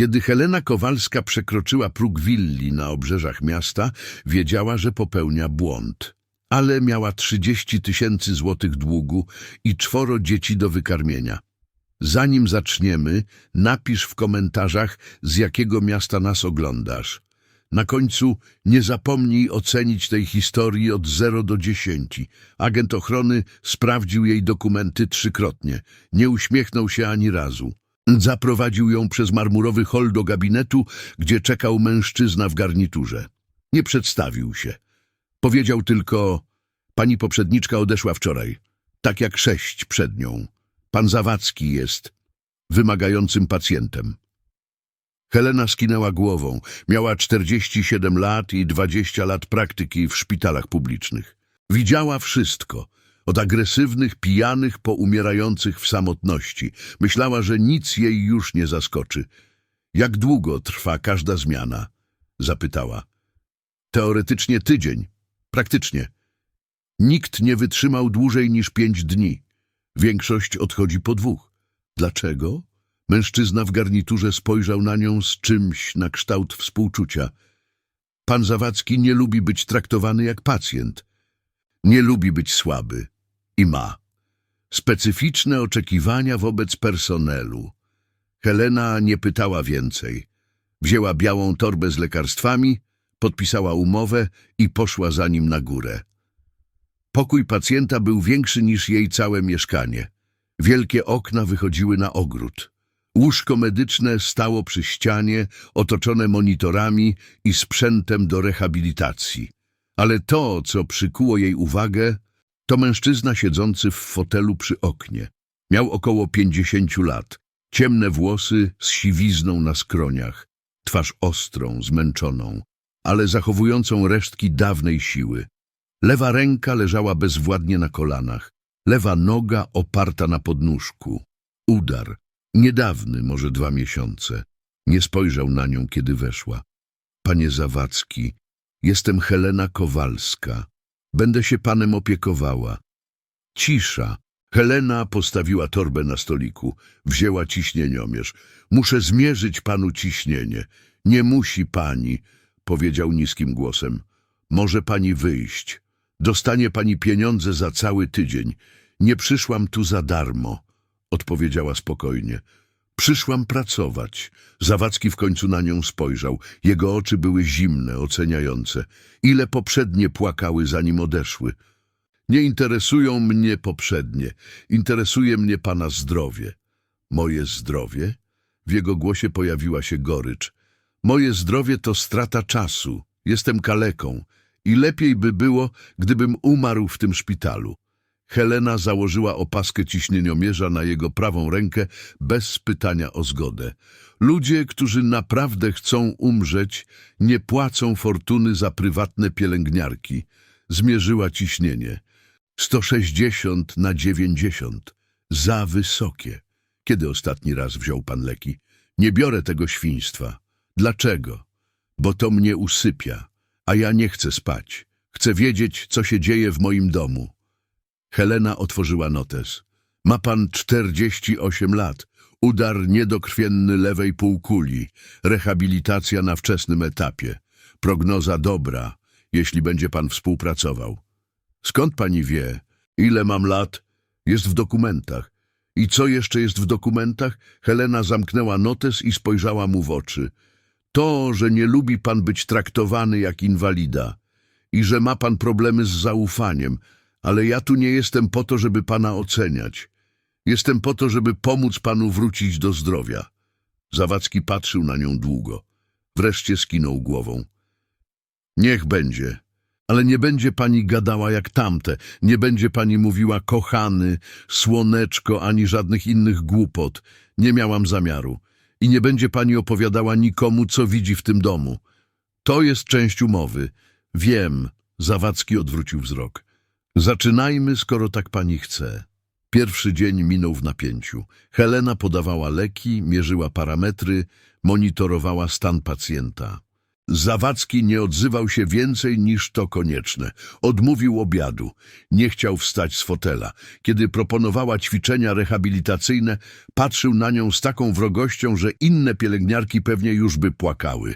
Kiedy Helena Kowalska przekroczyła próg willi na obrzeżach miasta, wiedziała, że popełnia błąd. Ale miała 30 tysięcy złotych długu i czworo dzieci do wykarmienia. Zanim zaczniemy, napisz w komentarzach, z jakiego miasta nas oglądasz. Na końcu nie zapomnij ocenić tej historii od 0 do 10. Agent ochrony sprawdził jej dokumenty trzykrotnie. Nie uśmiechnął się ani razu. Zaprowadził ją przez marmurowy hol do gabinetu, gdzie czekał mężczyzna w garniturze. Nie przedstawił się. Powiedział tylko, pani poprzedniczka odeszła wczoraj, tak jak sześć przed nią. Pan Zawadzki jest wymagającym pacjentem. Helena skinęła głową. Miała 47 lat i 20 lat praktyki w szpitalach publicznych. Widziała wszystko. Od agresywnych, pijanych po umierających w samotności. Myślała, że nic jej już nie zaskoczy. Jak długo trwa każda zmiana? Zapytała. Teoretycznie tydzień. Praktycznie. Nikt nie wytrzymał dłużej niż pięć dni. Większość odchodzi po dwóch. Dlaczego? Mężczyzna w garniturze spojrzał na nią z czymś na kształt współczucia. Pan Zawadzki nie lubi być traktowany jak pacjent. Nie lubi być słaby. I ma. Specyficzne oczekiwania wobec personelu. Helena nie pytała więcej. Wzięła białą torbę z lekarstwami, podpisała umowę i poszła za nim na górę. Pokój pacjenta był większy niż jej całe mieszkanie. Wielkie okna wychodziły na ogród. Łóżko medyczne stało przy ścianie, otoczone monitorami i sprzętem do rehabilitacji. Ale to, co przykuło jej uwagę, to mężczyzna siedzący w fotelu przy oknie. Miał około pięćdziesięciu lat, ciemne włosy z siwizną na skroniach, twarz ostrą, zmęczoną, ale zachowującą resztki dawnej siły. Lewa ręka leżała bezwładnie na kolanach, lewa noga oparta na podnóżku. Udar, niedawny, może dwa miesiące. Nie spojrzał na nią, kiedy weszła. Panie Zawadzki, jestem Helena Kowalska. Będę się panem opiekowała. Cisza. Helena postawiła torbę na stoliku. Wzięła ciśnieniomierz. Muszę zmierzyć panu ciśnienie. Nie musi pani, powiedział niskim głosem. Może pani wyjść. Dostanie pani pieniądze za cały tydzień. Nie przyszłam tu za darmo, odpowiedziała spokojnie. Przyszłam pracować. Zawadzki w końcu na nią spojrzał. Jego oczy były zimne, oceniające. Ile poprzednie płakały, zanim odeszły. Nie interesują mnie poprzednie. Interesuje mnie pana zdrowie. Moje zdrowie? W jego głosie pojawiła się gorycz. Moje zdrowie to strata czasu. Jestem kaleką. I lepiej by było, gdybym umarł w tym szpitalu. Helena założyła opaskę ciśnieniomierza na jego prawą rękę bez pytania o zgodę. Ludzie, którzy naprawdę chcą umrzeć, nie płacą fortuny za prywatne pielęgniarki. Zmierzyła ciśnienie. 160 na 90. Za wysokie. Kiedy ostatni raz wziął pan leki? Nie biorę tego świństwa. Dlaczego? Bo to mnie usypia, a ja nie chcę spać. Chcę wiedzieć, co się dzieje w moim domu. Helena otworzyła notes. Ma pan 48 lat. Udar niedokrwienny lewej półkuli. Rehabilitacja na wczesnym etapie. Prognoza dobra, jeśli będzie pan współpracował. Skąd pani wie? Ile mam lat? Jest w dokumentach. I co jeszcze jest w dokumentach? Helena zamknęła notes i spojrzała mu w oczy. To, że nie lubi pan być traktowany jak inwalida i że ma pan problemy z zaufaniem, ale ja tu nie jestem po to, żeby pana oceniać. Jestem po to, żeby pomóc panu wrócić do zdrowia. Zawadzki patrzył na nią długo. Wreszcie skinął głową. Niech będzie, ale nie będzie pani gadała jak tamte, nie będzie pani mówiła kochany, słoneczko, ani żadnych innych głupot. Nie miałam zamiaru. I nie będzie pani opowiadała nikomu, co widzi w tym domu. To jest część umowy. Wiem, Zawadzki odwrócił wzrok. Zaczynajmy, skoro tak pani chce. Pierwszy dzień minął w napięciu. Helena podawała leki, mierzyła parametry, monitorowała stan pacjenta. Zawadzki nie odzywał się więcej niż to konieczne. Odmówił obiadu. Nie chciał wstać z fotela. Kiedy proponowała ćwiczenia rehabilitacyjne, patrzył na nią z taką wrogością, że inne pielęgniarki pewnie już by płakały.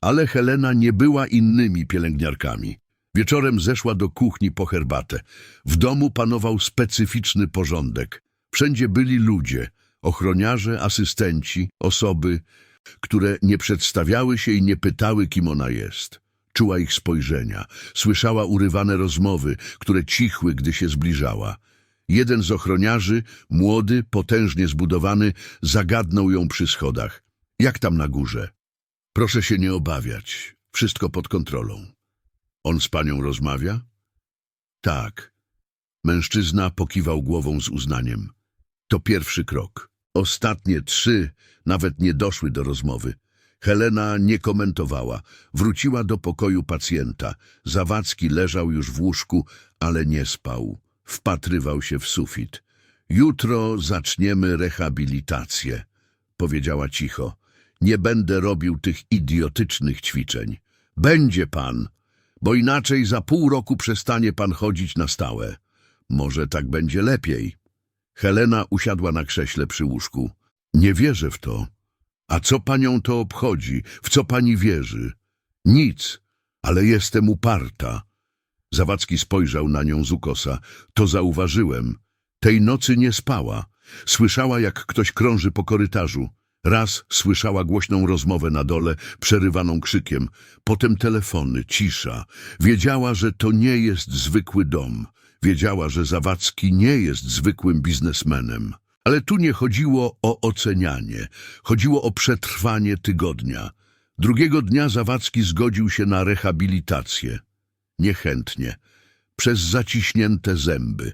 Ale Helena nie była innymi pielęgniarkami. Wieczorem zeszła do kuchni po herbatę. W domu panował specyficzny porządek. Wszędzie byli ludzie, ochroniarze, asystenci, osoby, które nie przedstawiały się i nie pytały, kim ona jest. Czuła ich spojrzenia, słyszała urywane rozmowy, które cichły, gdy się zbliżała. Jeden z ochroniarzy, młody, potężnie zbudowany, zagadnął ją przy schodach. Jak tam na górze? Proszę się nie obawiać, wszystko pod kontrolą. On z panią rozmawia? Tak. Mężczyzna pokiwał głową z uznaniem. To pierwszy krok. Ostatnie trzy nawet nie doszły do rozmowy. Helena nie komentowała. Wróciła do pokoju pacjenta. Zawadzki leżał już w łóżku, ale nie spał. Wpatrywał się w sufit. Jutro zaczniemy rehabilitację, powiedziała cicho. Nie będę robił tych idiotycznych ćwiczeń. Będzie pan, bo inaczej za pół roku przestanie pan chodzić na stałe. Może tak będzie lepiej. Helena usiadła na krześle przy łóżku. Nie wierzę w to. A co panią to obchodzi? W co pani wierzy? Nic, ale jestem uparta. Zawadzki spojrzał na nią z ukosa. To zauważyłem. Tej nocy nie spała. Słyszała, jak ktoś krąży po korytarzu. Raz słyszała głośną rozmowę na dole, przerywaną krzykiem. Potem telefony, cisza. Wiedziała, że to nie jest zwykły dom. Wiedziała, że Zawadzki nie jest zwykłym biznesmenem. Ale tu nie chodziło o ocenianie. Chodziło o przetrwanie tygodnia. Drugiego dnia Zawadzki zgodził się na rehabilitację. Niechętnie. Przez zaciśnięte zęby.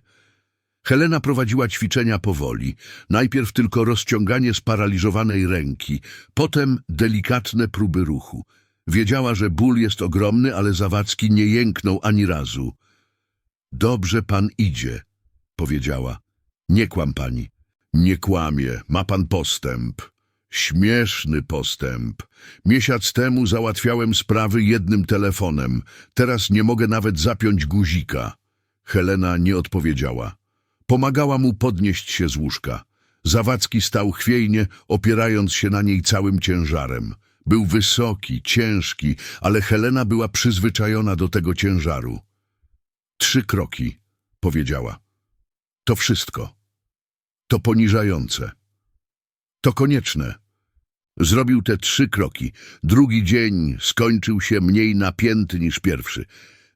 Helena prowadziła ćwiczenia powoli. Najpierw tylko rozciąganie sparaliżowanej ręki, potem delikatne próby ruchu. Wiedziała, że ból jest ogromny, ale Zawadzki nie jęknął ani razu. Dobrze pan idzie, powiedziała. Nie kłam pani. Nie kłamie, ma pan postęp. Śmieszny postęp. Miesiąc temu załatwiałem sprawy jednym telefonem. Teraz nie mogę nawet zapiąć guzika. Helena nie odpowiedziała. Pomagała mu podnieść się z łóżka. Zawadzki stał chwiejnie, opierając się na niej całym ciężarem. Był wysoki, ciężki, ale Helena była przyzwyczajona do tego ciężaru. Trzy kroki, powiedziała. To wszystko. To poniżające. To konieczne. Zrobił te trzy kroki. Drugi dzień skończył się mniej napięty niż pierwszy.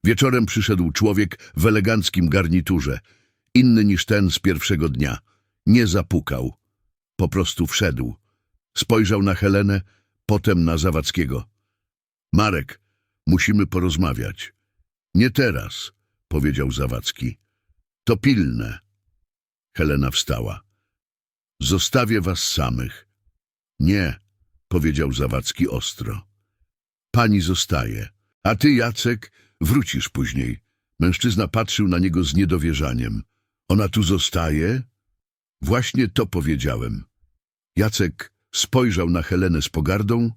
Wieczorem przyszedł człowiek w eleganckim garniturze, inny niż ten z pierwszego dnia. Nie zapukał. Po prostu wszedł. Spojrzał na Helenę, potem na Zawadzkiego. Marek, musimy porozmawiać. Nie teraz, powiedział Zawadzki. To pilne. Helena wstała. Zostawię was samych. Nie, powiedział Zawadzki ostro. Pani zostaje, a ty, Jacek, wrócisz później. Mężczyzna patrzył na niego z niedowierzaniem. Ona tu zostaje? Właśnie to powiedziałem. Jacek spojrzał na Helenę z pogardą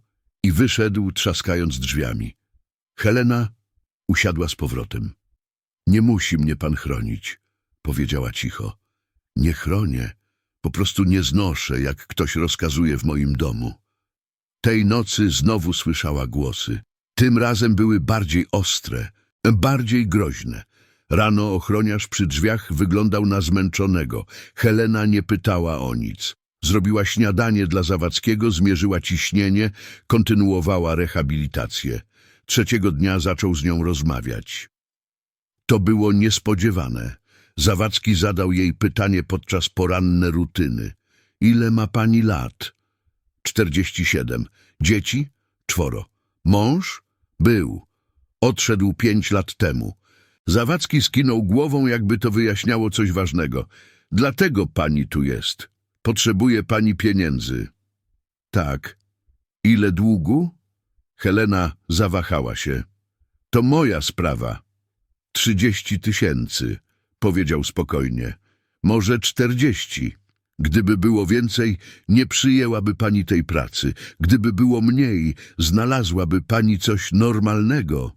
i wyszedł, trzaskając drzwiami. Helena usiadła z powrotem. Nie musi mnie pan chronić, powiedziała cicho. Nie chronię, po prostu nie znoszę, jak ktoś rozkazuje w moim domu. Tej nocy znowu słyszała głosy. Tym razem były bardziej ostre, bardziej groźne. Rano ochroniarz przy drzwiach wyglądał na zmęczonego. Helena nie pytała o nic. Zrobiła śniadanie dla Zawadzkiego, zmierzyła ciśnienie, kontynuowała rehabilitację. Trzeciego dnia zaczął z nią rozmawiać. To było niespodziewane. Zawadzki zadał jej pytanie podczas poranne rutyny. Ile ma pani lat? Czterdzieści siedem. Dzieci? Czworo. Mąż? Był. Odszedł pięć lat temu. Zawadzki skinął głową, jakby to wyjaśniało coś ważnego. Dlatego pani tu jest. Potrzebuje pani pieniędzy. Tak. Ile długu? Helena zawahała się. To moja sprawa. Trzydzieści tysięcy, powiedział spokojnie. Może czterdzieści. Gdyby było więcej, nie przyjęłaby pani tej pracy. Gdyby było mniej, znalazłaby pani coś normalnego.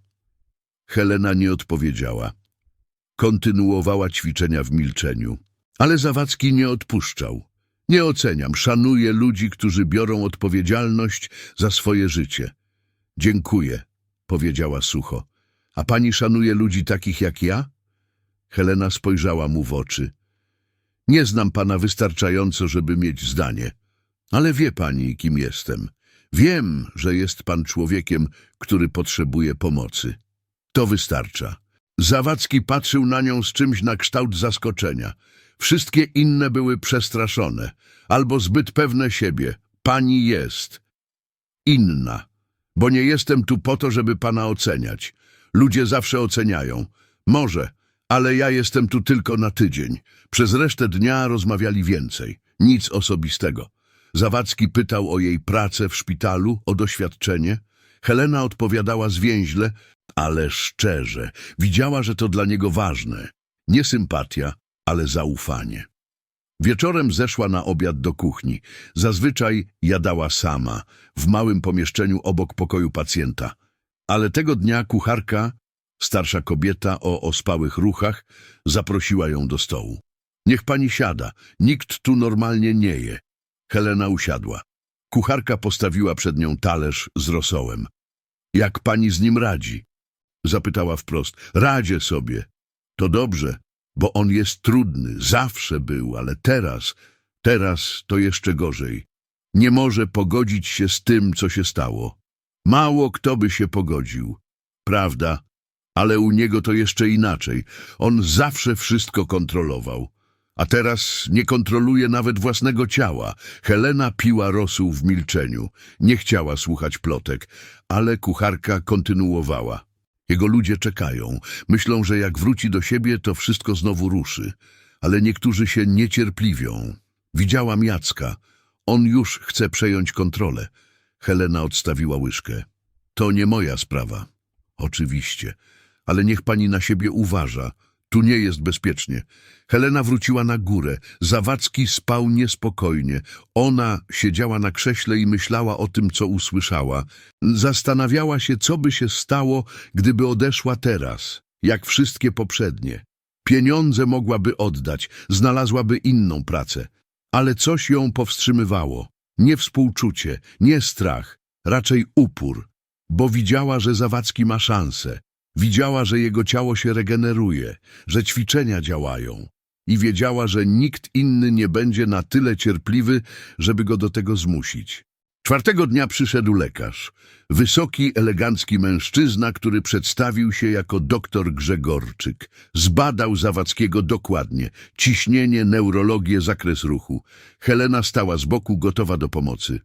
Helena nie odpowiedziała. Kontynuowała ćwiczenia w milczeniu. Ale Zawadzki nie odpuszczał. Nie oceniam, szanuję ludzi, którzy biorą odpowiedzialność za swoje życie. Dziękuję, powiedziała sucho. A pani szanuje ludzi takich jak ja? Helena spojrzała mu w oczy. Nie znam pana wystarczająco, żeby mieć zdanie. Ale wie pani, kim jestem. Wiem, że jest pan człowiekiem, który potrzebuje pomocy. To wystarcza. Zawadzki patrzył na nią z czymś na kształt zaskoczenia. Wszystkie inne były przestraszone, albo zbyt pewne siebie. Pani jest inna, bo nie jestem tu po to, żeby pana oceniać. Ludzie zawsze oceniają. Może, ale ja jestem tu tylko na tydzień. Przez resztę dnia rozmawiali więcej. Nic osobistego. Zawadzki pytał o jej pracę w szpitalu, o doświadczenie. Helena odpowiadała zwięźle, ale szczerze. Widziała, że to dla niego ważne. Nie sympatia, ale zaufanie. Wieczorem zeszła na obiad do kuchni. Zazwyczaj jadała sama, w małym pomieszczeniu obok pokoju pacjenta. Ale tego dnia kucharka, starsza kobieta o ospałych ruchach, zaprosiła ją do stołu. Niech pani siada, nikt tu normalnie nie je. Helena usiadła. Kucharka postawiła przed nią talerz z rosołem. Jak pani z nim radzi? Zapytała wprost. Radzie sobie. To dobrze, bo on jest trudny, zawsze był, ale teraz, teraz to jeszcze gorzej. Nie może pogodzić się z tym, co się stało. Mało kto by się pogodził. Prawda, ale u niego to jeszcze inaczej. On zawsze wszystko kontrolował. A teraz nie kontroluje nawet własnego ciała. Helena piła rosół w milczeniu. Nie chciała słuchać plotek, ale kucharka kontynuowała. Jego ludzie czekają. Myślą, że jak wróci do siebie, to wszystko znowu ruszy. Ale niektórzy się niecierpliwią. Widziałam Jacka. On już chce przejąć kontrolę. Helena odstawiła łyżkę. To nie moja sprawa. Oczywiście. Ale niech pani na siebie uważa. Tu nie jest bezpiecznie. Helena wróciła na górę. Zawadzki spał niespokojnie. Ona siedziała na krześle i myślała o tym, co usłyszała. Zastanawiała się, co by się stało, gdyby odeszła teraz, jak wszystkie poprzednie. Pieniądze mogłaby oddać, znalazłaby inną pracę. Ale coś ją powstrzymywało. Nie współczucie, nie strach, raczej upór. Bo widziała, że Zawadzki ma szansę. Widziała, że jego ciało się regeneruje, że ćwiczenia działają i wiedziała, że nikt inny nie będzie na tyle cierpliwy, żeby go do tego zmusić. Czwartego dnia przyszedł lekarz. Wysoki, elegancki mężczyzna, który przedstawił się jako doktor Grzegorczyk. Zbadał Zawadzkiego dokładnie. Ciśnienie, neurologię, zakres ruchu. Helena stała z boku, gotowa do pomocy.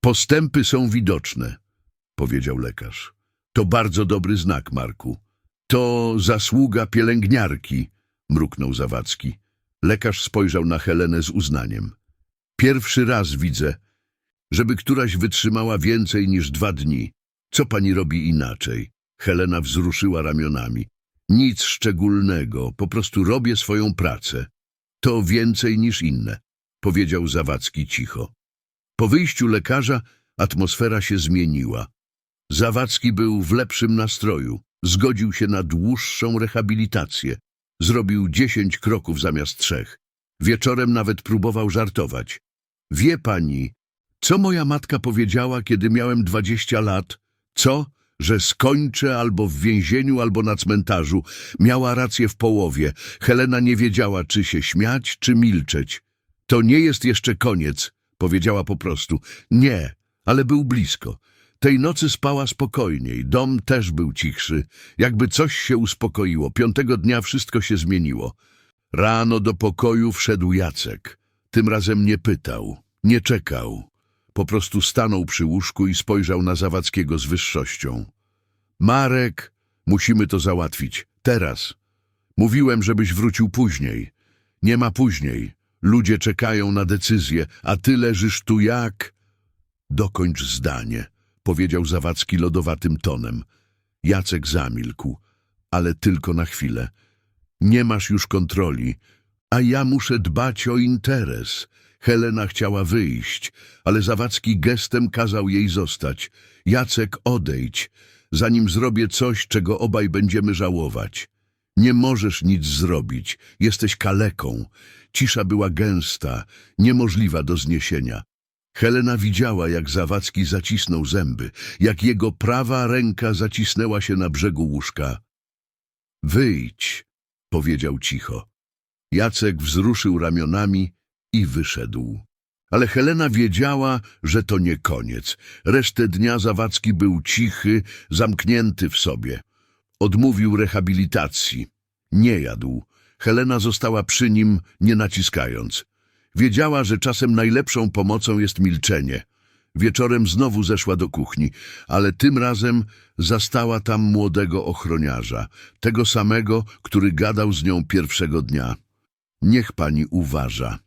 Postępy są widoczne, powiedział lekarz. To bardzo dobry znak, Marku. To zasługa pielęgniarki, mruknął Zawadzki. Lekarz spojrzał na Helenę z uznaniem. Pierwszy raz widzę, żeby któraś wytrzymała więcej niż dwa dni. Co pani robi inaczej? Helena wzruszyła ramionami. Nic szczególnego, po prostu robię swoją pracę. To więcej niż inne, powiedział Zawadzki cicho. Po wyjściu lekarza atmosfera się zmieniła. Zawadzki był w lepszym nastroju. Zgodził się na dłuższą rehabilitację. Zrobił dziesięć kroków zamiast trzech. Wieczorem nawet próbował żartować. Wie pani, co moja matka powiedziała, kiedy miałem dwadzieścia lat? Co? Że skończę albo w więzieniu, albo na cmentarzu. Miała rację w połowie. Helena nie wiedziała, czy się śmiać, czy milczeć. To nie jest jeszcze koniec, powiedziała po prostu. Nie, ale był blisko. Tej nocy spała spokojniej, dom też był cichszy. Jakby coś się uspokoiło. Piątego dnia wszystko się zmieniło. Rano do pokoju wszedł Jacek. Tym razem nie pytał, nie czekał. Po prostu stanął przy łóżku i spojrzał na Zawadzkiego z wyższością. Marek, musimy to załatwić. Teraz. Mówiłem, żebyś wrócił później. Nie ma później. Ludzie czekają na decyzję, a ty leżysz tu jak... Dokończ zdanie powiedział Zawadzki lodowatym tonem. Jacek zamilkł, ale tylko na chwilę. Nie masz już kontroli, a ja muszę dbać o interes. Helena chciała wyjść, ale Zawadzki gestem kazał jej zostać. Jacek, odejdź, zanim zrobię coś, czego obaj będziemy żałować. Nie możesz nic zrobić, jesteś kaleką. Cisza była gęsta, niemożliwa do zniesienia. Helena widziała, jak Zawadzki zacisnął zęby, jak jego prawa ręka zacisnęła się na brzegu łóżka. Wyjdź, powiedział cicho. Jacek wzruszył ramionami i wyszedł. Ale Helena wiedziała, że to nie koniec. Resztę dnia Zawadzki był cichy, zamknięty w sobie. Odmówił rehabilitacji. Nie jadł. Helena została przy nim, nie naciskając. Wiedziała, że czasem najlepszą pomocą jest milczenie. Wieczorem znowu zeszła do kuchni, ale tym razem zastała tam młodego ochroniarza, tego samego, który gadał z nią pierwszego dnia. Niech pani uważa,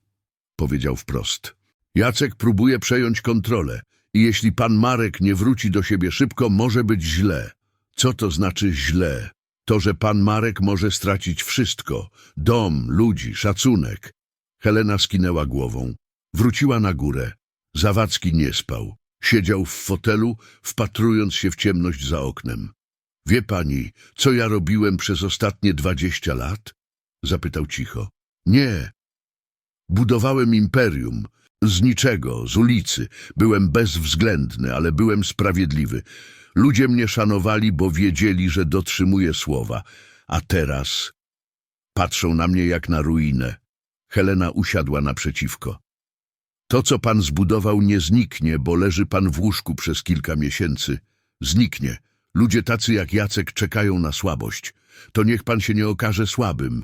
powiedział wprost. Jacek próbuje przejąć kontrolę i jeśli pan Marek nie wróci do siebie szybko, może być źle. Co to znaczy źle? To, że pan Marek może stracić wszystko. Dom, ludzi, szacunek. Helena skinęła głową. Wróciła na górę. Zawadzki nie spał. Siedział w fotelu, wpatrując się w ciemność za oknem. Wie pani, co ja robiłem przez ostatnie dwadzieścia lat? Zapytał cicho. Nie. Budowałem imperium. Z niczego, z ulicy. Byłem bezwzględny, ale byłem sprawiedliwy. Ludzie mnie szanowali, bo wiedzieli, że dotrzymuję słowa. A teraz patrzą na mnie jak na ruinę. Helena usiadła naprzeciwko. To, co pan zbudował, nie zniknie, bo leży pan w łóżku przez kilka miesięcy. Zniknie. Ludzie tacy jak Jacek czekają na słabość. To niech pan się nie okaże słabym.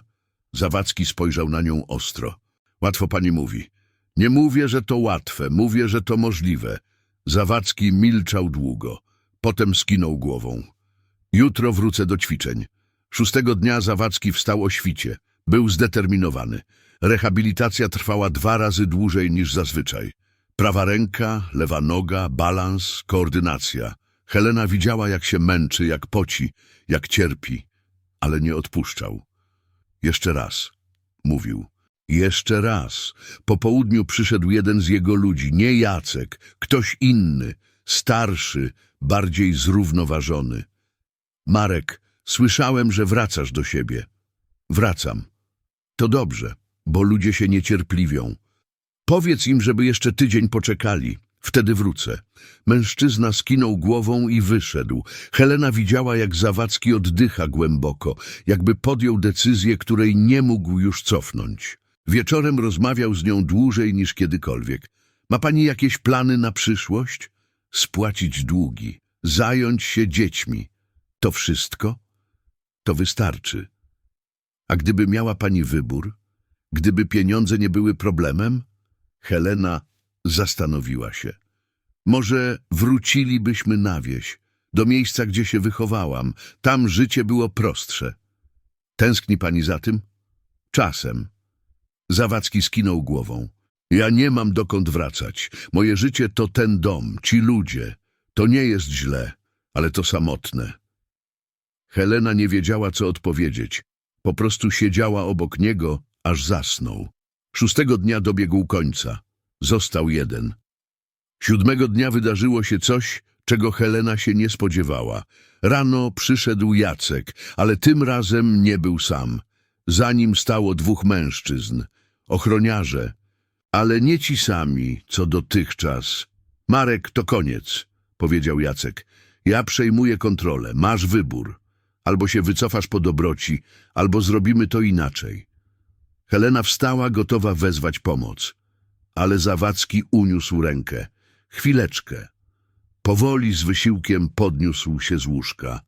Zawadzki spojrzał na nią ostro. Łatwo pani mówi. Nie mówię, że to łatwe, mówię, że to możliwe. Zawadzki milczał długo. Potem skinął głową. Jutro wrócę do ćwiczeń. Szóstego dnia Zawadzki wstał o świcie. Był zdeterminowany. Rehabilitacja trwała dwa razy dłużej niż zazwyczaj. Prawa ręka, lewa noga, balans, koordynacja. Helena widziała, jak się męczy, jak poci, jak cierpi, ale nie odpuszczał. Jeszcze raz, mówił. Jeszcze raz. Po południu przyszedł jeden z jego ludzi, nie Jacek, ktoś inny, starszy, bardziej zrównoważony. Marek, słyszałem, że wracasz do siebie. Wracam. To dobrze, bo ludzie się niecierpliwią. Powiedz im, żeby jeszcze tydzień poczekali. Wtedy wrócę. Mężczyzna skinął głową i wyszedł. Helena widziała, jak Zawadzki oddycha głęboko, jakby podjął decyzję, której nie mógł już cofnąć. Wieczorem rozmawiał z nią dłużej niż kiedykolwiek. Ma pani jakieś plany na przyszłość? Spłacić długi, zająć się dziećmi. To wszystko? To wystarczy. A gdyby miała pani wybór? Gdyby pieniądze nie były problemem? Helena zastanowiła się. Może wrócilibyśmy na wieś, do miejsca, gdzie się wychowałam. Tam życie było prostsze. Tęskni pani za tym? Czasem. Zawadzki skinął głową. Ja nie mam dokąd wracać. Moje życie to ten dom, ci ludzie. To nie jest źle, ale to samotne. Helena nie wiedziała, co odpowiedzieć. Po prostu siedziała obok niego, aż zasnął. Szóstego dnia dobiegł końca. Został jeden. Siódmego dnia wydarzyło się coś, czego Helena się nie spodziewała. Rano przyszedł Jacek, ale tym razem nie był sam. Za nim stało dwóch mężczyzn, ochroniarze, ale nie ci sami, co dotychczas. Marek, to koniec, powiedział Jacek. Ja przejmuję kontrolę, masz wybór. Albo się wycofasz po dobroci, albo zrobimy to inaczej. Helena wstała, gotowa wezwać pomoc. Ale Zawadzki uniósł rękę. Chwileczkę. Powoli z wysiłkiem podniósł się z łóżka.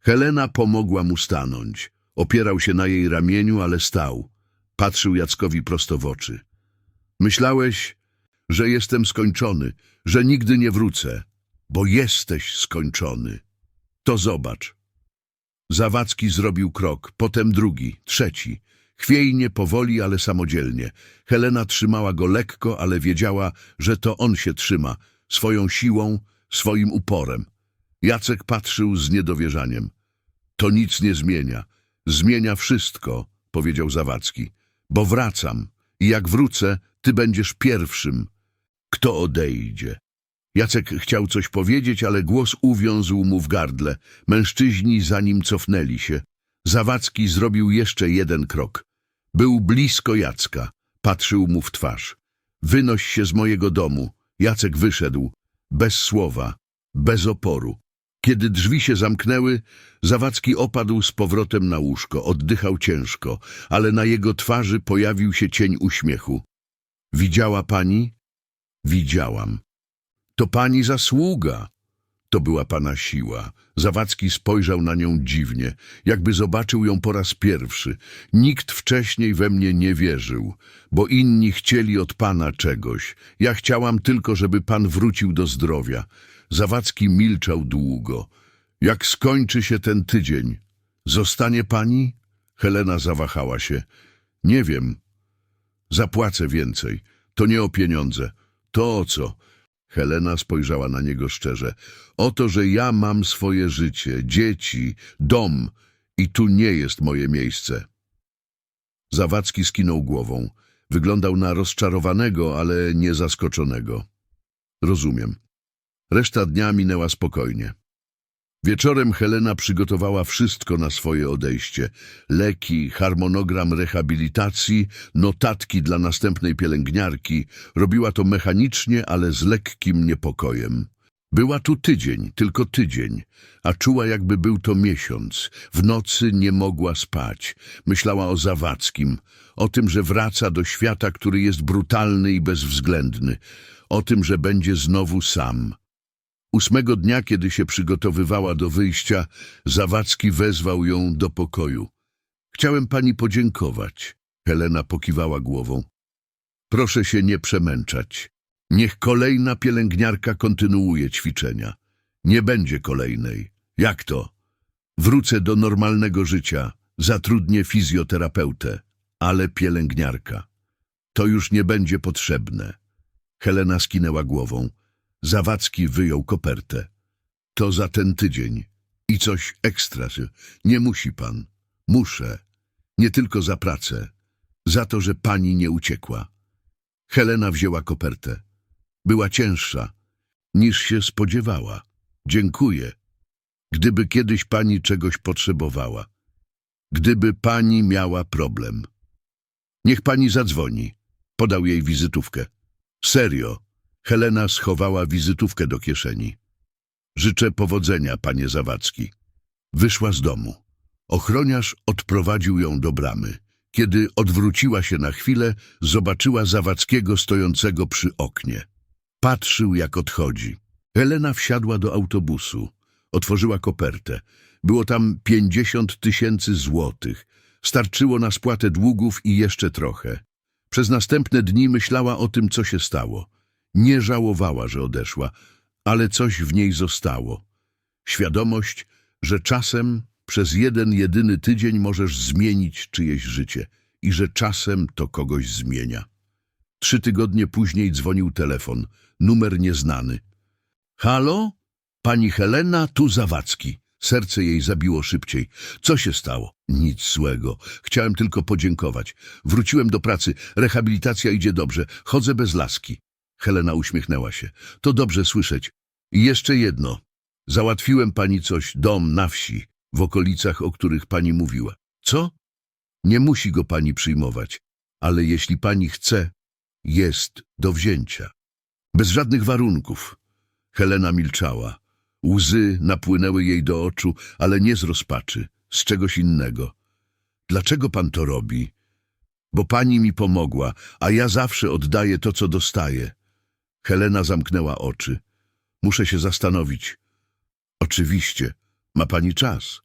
Helena pomogła mu stanąć. Opierał się na jej ramieniu, ale stał. Patrzył Jackowi prosto w oczy. Myślałeś, że jestem skończony, że nigdy nie wrócę, bo jesteś skończony. To zobacz. Zawadzki zrobił krok, potem drugi, trzeci. Chwiejnie, powoli, ale samodzielnie. Helena trzymała go lekko, ale wiedziała, że to on się trzyma, swoją siłą, swoim uporem. Jacek patrzył z niedowierzaniem. To nic nie zmienia. Zmienia wszystko, powiedział Zawadzki. Bo wracam i jak wrócę, Ty będziesz pierwszym, kto odejdzie. Jacek chciał coś powiedzieć, ale głos uwiązł mu w gardle. Mężczyźni za nim cofnęli się. Zawadzki zrobił jeszcze jeden krok. Był blisko Jacka. Patrzył mu w twarz. Wynoś się z mojego domu. Jacek wyszedł. Bez słowa. Bez oporu. Kiedy drzwi się zamknęły, Zawadzki opadł z powrotem na łóżko. Oddychał ciężko, ale na jego twarzy pojawił się cień uśmiechu. Widziała pani? Widziałam. To pani zasługa. To była pana siła. Zawadzki spojrzał na nią dziwnie, jakby zobaczył ją po raz pierwszy. Nikt wcześniej we mnie nie wierzył, bo inni chcieli od pana czegoś. Ja chciałam tylko, żeby pan wrócił do zdrowia. Zawadzki milczał długo. Jak skończy się ten tydzień? Zostanie pani? Helena zawahała się. Nie wiem. Zapłacę więcej. To nie o pieniądze. To o co? Helena spojrzała na niego szczerze. O to, że ja mam swoje życie, dzieci, dom i tu nie jest moje miejsce. Zawadzki skinął głową. Wyglądał na rozczarowanego, ale nie zaskoczonego. Rozumiem. Reszta dnia minęła spokojnie. Wieczorem Helena przygotowała wszystko na swoje odejście. Leki, harmonogram rehabilitacji, notatki dla następnej pielęgniarki. Robiła to mechanicznie, ale z lekkim niepokojem. Była tu tydzień, tylko tydzień, a czuła jakby był to miesiąc. W nocy nie mogła spać. Myślała o Zawadzkim, o tym, że wraca do świata, który jest brutalny i bezwzględny, o tym, że będzie znowu sam. Ósmego dnia, kiedy się przygotowywała do wyjścia, Zawadzki wezwał ją do pokoju. Chciałem pani podziękować. Helena pokiwała głową. Proszę się nie przemęczać. Niech kolejna pielęgniarka kontynuuje ćwiczenia. Nie będzie kolejnej. Jak to? Wrócę do normalnego życia, zatrudnię fizjoterapeutę, ale pielęgniarka. To już nie będzie potrzebne. Helena skinęła głową. Zawadzki wyjął kopertę. To za ten tydzień. I coś ekstra. Nie musi pan. Muszę. Nie tylko za pracę. Za to, że pani nie uciekła. Helena wzięła kopertę. Była cięższa, niż się spodziewała. Dziękuję. Gdyby kiedyś pani czegoś potrzebowała. Gdyby pani miała problem. Niech pani zadzwoni. Podał jej wizytówkę. Serio. Helena schowała wizytówkę do kieszeni. Życzę powodzenia, panie Zawadzki. Wyszła z domu. Ochroniarz odprowadził ją do bramy. Kiedy odwróciła się na chwilę, zobaczyła Zawadzkiego stojącego przy oknie. Patrzył, jak odchodzi. Helena wsiadła do autobusu. Otworzyła kopertę. Było tam pięćdziesiąt tysięcy złotych. Starczyło na spłatę długów i jeszcze trochę. Przez następne dni myślała o tym, co się stało. Nie żałowała, że odeszła, ale coś w niej zostało. Świadomość, że czasem przez jeden jedyny tydzień możesz zmienić czyjeś życie i że czasem to kogoś zmienia. Trzy tygodnie później dzwonił telefon, numer nieznany. Halo? Pani Helena, tu Zawadzki. Serce jej zabiło szybciej. Co się stało? Nic złego. Chciałem tylko podziękować. Wróciłem do pracy. Rehabilitacja idzie dobrze. Chodzę bez laski. Helena uśmiechnęła się. To dobrze słyszeć. I jeszcze jedno. Załatwiłem pani coś, dom na wsi, w okolicach, o których pani mówiła. Co? Nie musi go pani przyjmować, ale jeśli pani chce, jest do wzięcia. Bez żadnych warunków. Helena milczała. Łzy napłynęły jej do oczu, ale nie z rozpaczy, z czegoś innego. Dlaczego pan to robi? Bo pani mi pomogła, a ja zawsze oddaję to, co dostaję. Helena zamknęła oczy. Muszę się zastanowić. Oczywiście, ma pani czas.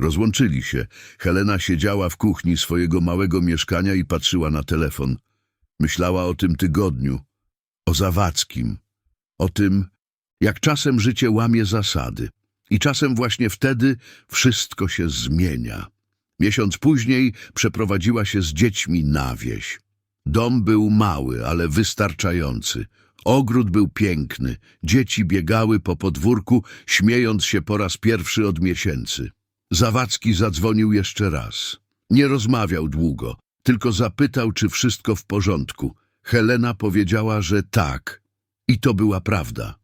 Rozłączyli się. Helena siedziała w kuchni swojego małego mieszkania i patrzyła na telefon. Myślała o tym tygodniu, o Zawadzkim, o tym, jak czasem życie łamie zasady. I czasem właśnie wtedy wszystko się zmienia. Miesiąc później przeprowadziła się z dziećmi na wieś. Dom był mały, ale wystarczający. Ogród był piękny. Dzieci biegały po podwórku, śmiejąc się po raz pierwszy od miesięcy. Zawadzki zadzwonił jeszcze raz. Nie rozmawiał długo, tylko zapytał, czy wszystko w porządku. Helena powiedziała, że tak. I to była prawda.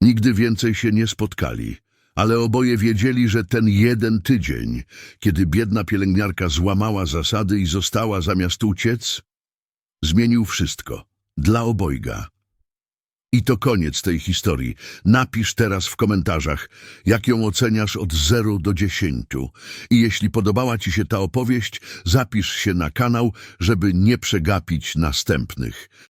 Nigdy więcej się nie spotkali, ale oboje wiedzieli, że ten jeden tydzień, kiedy biedna pielęgniarka złamała zasady i została zamiast uciec, zmienił wszystko dla obojga. I to koniec tej historii. Napisz teraz w komentarzach, jak ją oceniasz od 0 do 10. I jeśli podobała Ci się ta opowieść, zapisz się na kanał, żeby nie przegapić następnych.